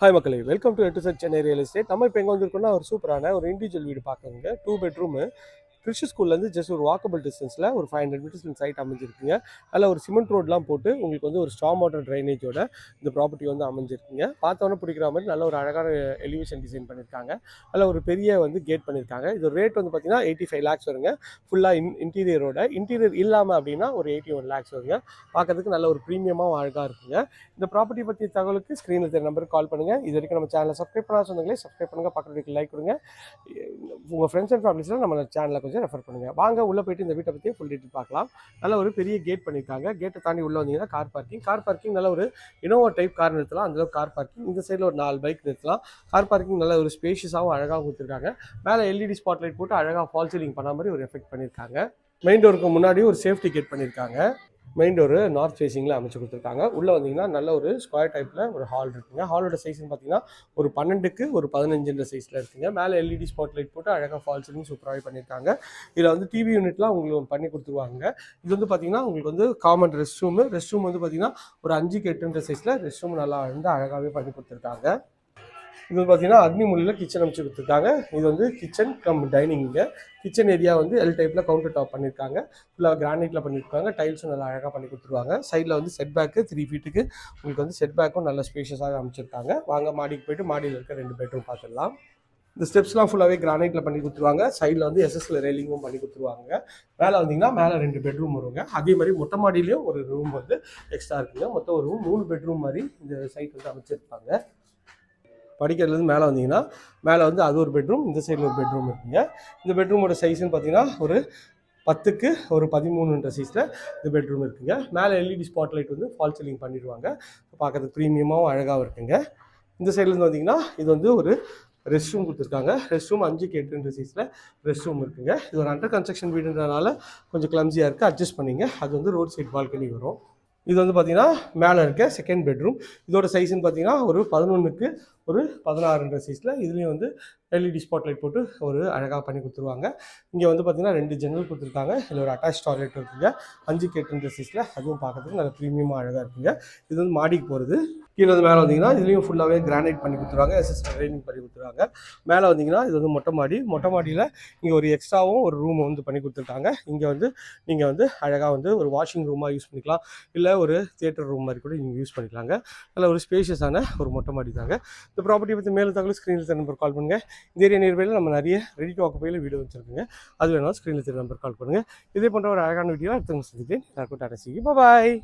Hi மக்களே. Welcome to எட்டு set Chennai real estate நம்ம இப்போ எங்கே வந்திருக்கோம்னா ஒரு சூப்பரான ஒரு இண்டிவிஜுவல் வீடு பார்க்குறோங்க டூ பெட்ரூமு கிறிஸ்டி ஸ்கூல்லேருந்து ஜஸ்ட் ஒரு வாக்கபிள் டிஸ்டன்ஸில் ஒரு ஃபைவ் ஹண்ட்ரட் மீட்டர்ஸ் சைட் அமைஞ்சிருக்குங்க. அதில் ஒரு சிமெண்ட் ரோட்லாம் போட்டு உங்களுக்கு வந்து ஒரு ஸ்டாம் வாட்டர் ட்ரைனேஜோட இந்த ப்ராப்பர்ட்டி வந்து அமைஞ்சிருக்குங்க. பார்த்தோன்னே பிடிக்கிற மாதிரி நல்ல ஒரு அழகான எலிவேஷன் டிசைன் பண்ணியிருக்காங்க அதில் ஒரு பெரிய வந்து கேட் பண்ணியிருக்காங்க இது ரேட் வந்து பார்த்தீங்கன்னா எயிட்டி ஃபைவ் லேக்ஸ் வருங்க ஃபுல்லாக இன் இன்டீரியரோட இன்டீரியர் இல்லாமல் அப்படின்னா ஒரு எயிட்டி ஒன் லேக்ஸ் வருங்க. பார்க்கறதுக்கு நல்ல ஒரு ப்ரீமியமாக அழகாக இருக்குங்க. இந்த ப்ராப்பர்ட்டி பற்றி தகவலுக்கு ஸ்க்ரீனில் தெரிய நம்பருக்கு கால் பண்ணுங்கள் இது வரைக்கும் நம்ம சேனலை சப்ஸ்கிரைப் பண்ணா சொன்னீங்களே சப்ஸ்கிரைப் பண்ணுங்கள் பக்கத்துக்கு லைக் கொடுங்க. உங்கள் ஃப்ரெண்ட்ஸ் அண்ட் ஃபேமிலிஸில் நம்ம சேனலை கொஞ்சம் ரெஃபர் பண்ணுங்கள் வாங்க உள்ளே போயிட்டு இந்த வீட்டை பற்றி ஃபுல் டீட்டெயில் பார்க்கலாம். நல்ல ஒரு பெரிய கேட் பண்ணியிருக்காங்க கேட்டை தாண்டி உள்ளே வந்தீங்கன்னா கார் பார்க்கிங் கார் பார்க்கிங் நல்ல ஒரு இனோவா டைப் கார் நிறுத்தலாம். அந்தளவுக்கு கார் பார்க்கிங் இந்த சைடில் ஒரு நாலு பைக் நிறுத்தலாம். கார் பார்க்கிங் நல்ல ஒரு ஸ்பேஷியஸாகவும் அழகாக கொடுத்துருக்காங்க. மேலே எல்இடி ஸ்பாட் லைட் போட்டு அழகாக ஃபால் சீலிங் பண்ண மாதிரி ஒரு எஃபெக்ட் பண்ணியிருக்காங்க மெயின் டோருக்கு முன்னாடி ஒரு சேஃப்டி கேட் பண்ணியிருக்காங்க மெயின் டோர் நார்த் ஃபேஸிங்கில் அமைச்சு கொடுத்துருக்காங்க. உள்ளே வந்தீங்கன்னா நல்ல ஒரு ஸ்கொயர் டைப்பில் ஒரு ஹால் இருக்குங்க. ஹாலோட சைஸ்னு பார்த்தீங்கன்னா ஒரு பன்னெண்டுக்கு ஒரு பதினஞ்சுன்ற சைஸில் இருக்குங்க. மேலே எல்இடி ஸ்பாட் லைட் போட்டு அழகாக ஃபால் சீலிங் சூப்பராகவே பண்ணியிருக்காங்க இதில் வந்து டிவி யூனிட்லாம் உங்களுக்கு பண்ணி கொடுத்துருவாங்க. இது வந்து பார்த்தீங்கன்னா உங்களுக்கு வந்து common rest room rest room வந்து பார்த்தீங்கன்னா ஒரு அஞ்சுக்கு எட்டுன்ற சைஸில் ரெஸ்ட் ரூம் நல்லா வந்து அழகாகவே பண்ணி கொடுத்துருக்காங்க. இது பார்த்தீங்கன்னா அக்னி மொழியில் கிச்சன் அமைச்சு கொடுத்துருக்காங்க இது வந்து கிச்சன் கம் டைனிங்க கிச்சன் ஏரியா வந்து எல் டைப்பில் கவுண்டர் டாப் பண்ணியிருக்காங்க ஃபுல்லாக கிரானைட்டில் பண்ணியிருக்காங்க டைல்ஸும் நல்லா அழகாக பண்ணி கொடுத்துருவாங்க. சைடில் வந்து செட் பேக்கு த்ரீ ஃபீட்டுக்கு உங்களுக்கு வந்து செட் பேக்கும் நல்ல ஸ்பேஷியஸாக அமைச்சிருக்காங்க. வாங்க மாடிக்கு போயிட்டு மாடியில் இருக்க ரெண்டு பெட்ரூம் பார்த்துடலாம். இந்த ஸ்டெப்ஸ்லாம் ஃபுல்லாகவே கிரானைட்டில் பண்ணி கொடுத்துருவாங்க. சைடில் வந்து எஸ்எஸ்ல ரெயிலிங்கும் பண்ணி கொடுத்துருவாங்க. மேலே வந்தீங்கன்னா மேலே ரெண்டு பெட்ரூம் வருங்க. அதே மாதிரி மொட்டை மாடியிலையும் ஒரு ரூம் வந்து எக்ஸ்ட்ரா இருக்குங்க. மொத்தம் ஒரு ரூம் மூணு பெட்ரூம் மாதிரி இந்த சைட் வந்து அமைச்சிருப்பாங்க. படிக்கிறதுலேருந்து மேலே வந்தீங்கன்னா மேலே வந்து அது ஒரு பெட்ரூம் இந்த சைடில் ஒரு பெட்ரூம் இருக்குங்க. இந்த பெட்ரூமோட சைஸ்ன்னு பார்த்தீங்கன்னா ஒரு பத்துக்கு ஒரு பதிமூணுன்ற சைஸில் இந்த பெட்ரூம் இருக்குங்க. மேலே எல்இடி ஸ்பாட் லைட் வந்து ஃபால் சீலிங் பண்ணிடுவாங்க. பார்க்கறதுக்கு ப்ரீமியமாகவும் அழகாகவும் இருக்குங்க. இந்த சைட்லேருந்து வந்தீங்கன்னா இது வந்து ஒரு ரெஸ்ட் ரூம் கொடுத்துருக்காங்க. ரெஸ்ட் ரூம் அஞ்சுக்கு எட்டுன்ற சைஸில் ரெஸ்ட் ரூம் இருக்குங்க. இது ஒரு அண்டர் கன்ஸ்ட்ரக்ஷன் வீடுன்றனால கொஞ்சம் கிளம்சியாக இருக்குது அட்ஜஸ்ட் பண்ணிங்க. அது வந்து ரோட் சைட் பால்கனி வரும். இது வந்து பார்த்தீங்கன்னா மேலே இருக்க செகண்ட் பெட்ரூம் இதோட சைஸ்ன்னு பார்த்தீங்கன்னா ஒரு பதினொன்றுக்கு ஒரு பதினாறுன்ற சைஸில் இதுலேயும் வந்து எல்இடி ஸ்பாட் லைட் போட்டு ஒரு அழகாக பண்ணி கொடுத்துருவாங்க. இங்கே வந்து பார்த்தீங்கன்னா ரெண்டு ஜன்னல் கொடுத்துருக்காங்க. இதில் ஒரு அட்டாச் டாய்லெட் இருக்குங்க. அஞ்சு கேட்டுன்ற சைஸில் அதுவும் பார்க்கறதுக்கு நல்ல ப்ரீமியமாக அழகாக இருக்குங்க. இது வந்து மாடிக்கு போகிறது கீழே வந்து மேலே வந்தீங்கன்னா இதுலேயும் ஃபுல்லாகவே கிரானைட் பண்ணி கொடுத்துருவாங்க. எஸ்எஸ் ட்ரைனிங் பண்ணி கொடுத்துருவாங்க. மேலே வந்தீங்கன்னா இது வந்து மொட்டை மாடி. மொட்டை மாடியில் இங்கே ஒரு எக்ஸ்ட்ராவும் ஒரு ரூம் வந்து பண்ணி கொடுத்துருக்காங்க. இங்கே வந்து நீங்கள் வந்து அழகாக வந்து ஒரு வாஷிங் ரூமாக யூஸ் பண்ணிக்கலாம். இல்லை ஒரு தியேட்டர் ரூம் மாதிரி கூட நீங்கள் யூஸ் பண்ணிக்கலாங்க. நல்ல ஒரு ஸ்பேஷியஸான ஒரு மொட்டை மாடி தாங்க இந்த ப்ராப்பர்ட்டி பற்றி மேலே தகவல் ஸ்க்ரீனில் நம்பர் கால் பண்ணுங்கள் இந்த ஏரியா நியர்பையில் நம்ம நிறைய ரெடி டு ஆக்குப்பையில் வீடியோ வச்சுருக்குங்க. அது வேணாலும் ஸ்க்ரீனில் தெரிய நம்பர் கால் பண்ணுங்கள் இதே போன்ற ஒரு அழகான வீடியோ அடுத்தவங்க சந்திக்கிறேன். எல்லாருக்கும் டாடா சிக்கி பாய்